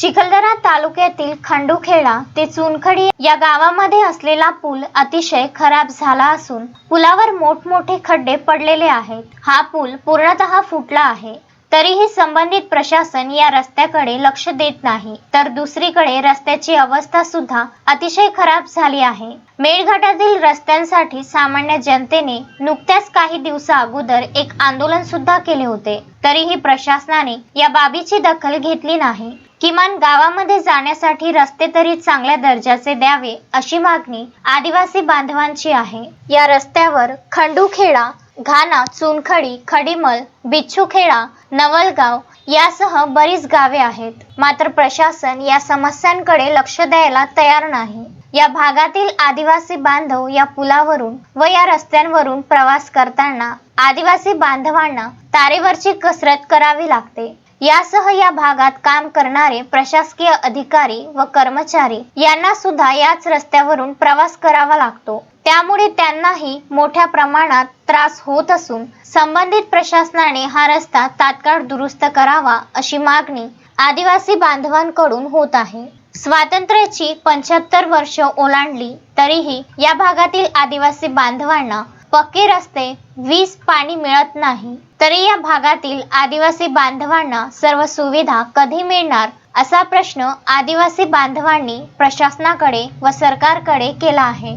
चिखलदरा तालुक्यातील खंडूखेडा ते चुनखडी या गावामध्ये असलेला पूल अतिशय खराब झाला असून पुलावर मोठमोठे खड्डे पडलेले आहेत. हा पूल पूर्णतः फुटला आहे. तरीही संबंधित प्रशासन या रस्त्याकडे लक्ष देत नाही. तर दुसरीकडे रस्त्याची अवस्था सुद्धा अतिशय खराब झाली आहे. मेळघाटातील रस्त्यांसाठी सामान्य जनतेने नुकत्याच काही दिवसा अगोदर एक आंदोलन सुद्धा केले होते. तरीही प्रशासनाने या बाबीची दखल घेतली नाही. किमान गावामध्ये जाण्यासाठी रस्ते तरी चांगल्या दर्जाचे द्यावे अशी मागणी आदिवासी बांधवांची आहे. या रस्त्यावर खंडूखेडा घाना चुनखडी खडीमल बिच्छूखेडा नवलगाव यासह बरीच गावे आहेत. मात्र प्रशासन या समस्यांकडे लक्ष द्यायला तयार नाही. या भागातील आदिवासी बांधव या पुलावरून व या रस्त्यांवरून प्रवास करताना आदिवासी बांधवांना तारेवरची कसरत करावी लागते. यासह या भागात काम करणारे प्रशासकीय अधिकारी व कर्मचारी यांना सुद्धा याच रस्त्यावरून प्रवास करावा लागतो. त्यामुळे त्यांनाही मोठ्या प्रमाणात त्रास होत असून संबंधित प्रशासनाने हा रस्ता तात्काळ दुरुस्त करावा अशी मागणी आदिवासी बांधवांकडून होत आहे. स्वातंत्र्याची पंच्याहत्तर वर्ष ओलांडली तरीही या भागातील आदिवासी बांधवांना पक्के रस्ते वीज पाणी मिळत नाही. तरी या भागातील आदिवासी बांधवांना सर्व सुविधा कधी मिळणार असा प्रश्न आदिवासी बांधवांनी प्रशासनाकडे व सरकारकडे केला आहे.